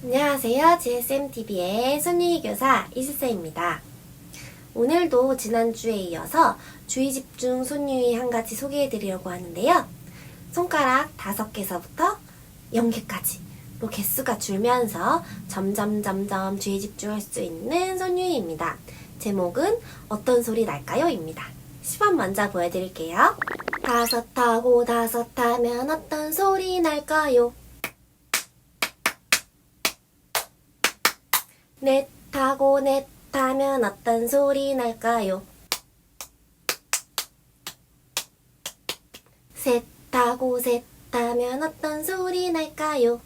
안녕하세요. GSMTV의 손유희 교사 이수세입니다. 오늘도 지난주에 이어서 주의 집중 손유희 한 가지 소개해 드리려고 하는데요. 손가락 5개서부터 0개까지로 개수가 줄면서 점점 점점 주의 집중할 수 있는 손유희입니다. 제목은 어떤 소리 날까요? 입니다. 시범 먼저 보여드릴게요. 다섯 하고 다섯 하면 어떤 소리 날까요? 넷 하고 넷 하면 어떤 소리 날까요? 셋 하고 셋 하면 어떤 소리 날까요?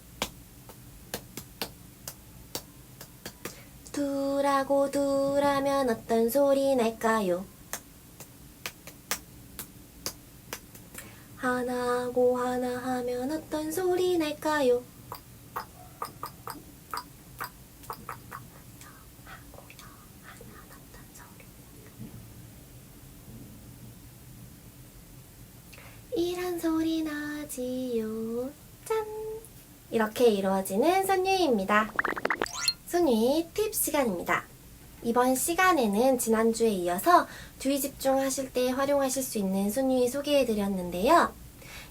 둘 하고 둘 하면 어떤 소리 날까요? 하나 하고 하나 하면 어떤 소리 날까요? 이런 소리 나지요. 짠! 이렇게 이루어지는 손유희입니다. 손유희 팁 시간입니다. 이번 시간에는 지난주에 이어서 주의 집중하실 때 활용하실 수 있는 손유희 소개해드렸는데요.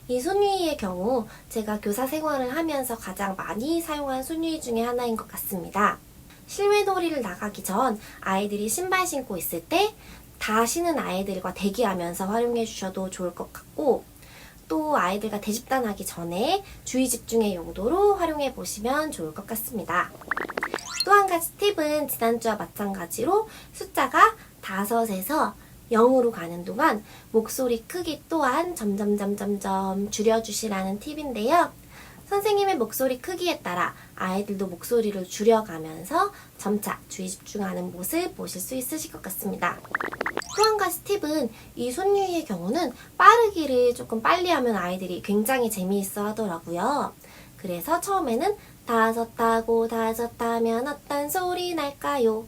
이 손유희의 경우 제가 교사 생활을 하면서 가장 많이 사용한 손유희 중에 하나인 것 같습니다. 실외 놀이를 나가기 전 아이들이 신발 신고 있을 때 다 신은 아이들과 대기하면서 활용해 주셔도 좋을 것 같고 또 아이들과 대집단하기 전에 주의 집중의 용도로 활용해 보시면 좋을 것 같습니다. 또 한 가지 팁은 지난주와 마찬가지로 숫자가 5에서 0으로 가는 동안 목소리 크기 또한 점점 점점점 줄여주시라는 tip인데요. 선생님의 목소리 크기에 따라 아이들도 목소리를 줄여가면서 점차 주의 집중하는 모습 보실 수 있으실 것 같습니다. 또한 가지 팁은 이 손유희의 경우는 빠르기를 조금 빨리 하면 아이들이 굉장히 재미있어 하더라고요. 그래서 처음에는 다섯 하고 다섯 하면 어떤 소리 날까요?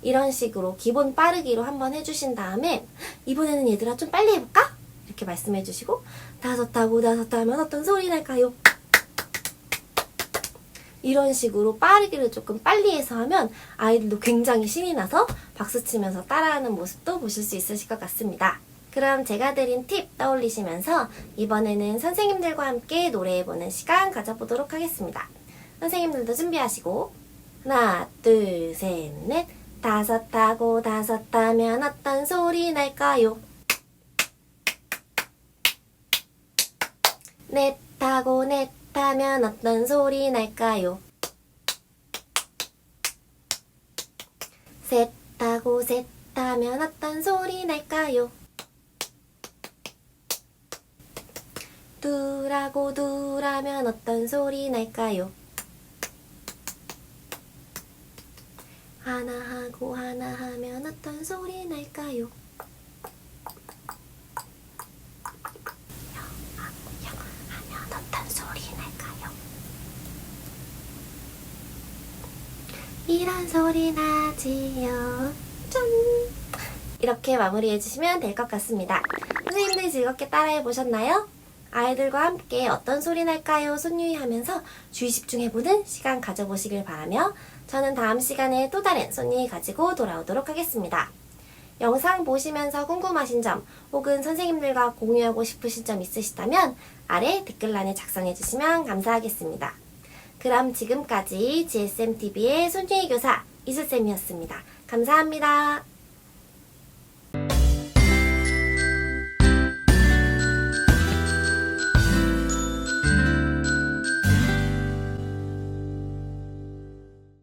이런 식으로 기본 빠르기로 한번 해주신 다음에 이번에는 얘들아 좀 빨리 해볼까? 이렇게 말씀해주시고 다섯 하고 다섯 하면 어떤 소리 날까요? 이런 식으로 빠르기를 조금 빨리 해서 하면 아이들도 굉장히 신이 나서 박수 치면서 따라하는 모습도 보실 수 있으실 것 같습니다. 그럼 제가 드린 팁 떠올리시면서 이번에는 선생님들과 함께 노래해보는 시간 가져보도록 하겠습니다. 선생님들도 준비하시고 하나, 둘, 셋, 넷 다섯 하고 다섯 하면 어떤 소리 날까요? 넷 하고 넷 하면 어떤 소리 날까요? 셋 하고 셋 하면 어떤 소리 날까요? 둘 하면 어떤 소리 날까요? 하나 하고 하나 하면 어떤 소리 날까요? 하면 어떤 소리 날까요? 이런 소리 나지요. 짠! 이렇게 마무리해 주시면 될 것 같습니다. 선생님들 즐겁게 따라해 보셨나요? 아이들과 함께 어떤 소리 날까요? 손유희 하면서 주의 집중해보는 시간 가져보시길 바라며 저는 다음 시간에 또 다른 손유희 가지고 돌아오도록 하겠습니다. 영상 보시면서 궁금하신 점 혹은 선생님들과 공유하고 싶으신 점 있으시다면 아래 댓글란에 작성해 주시면 감사하겠습니다. 그럼 지금까지 GSMTV의 손유희 교사 이수쌤이었습니다. 감사합니다.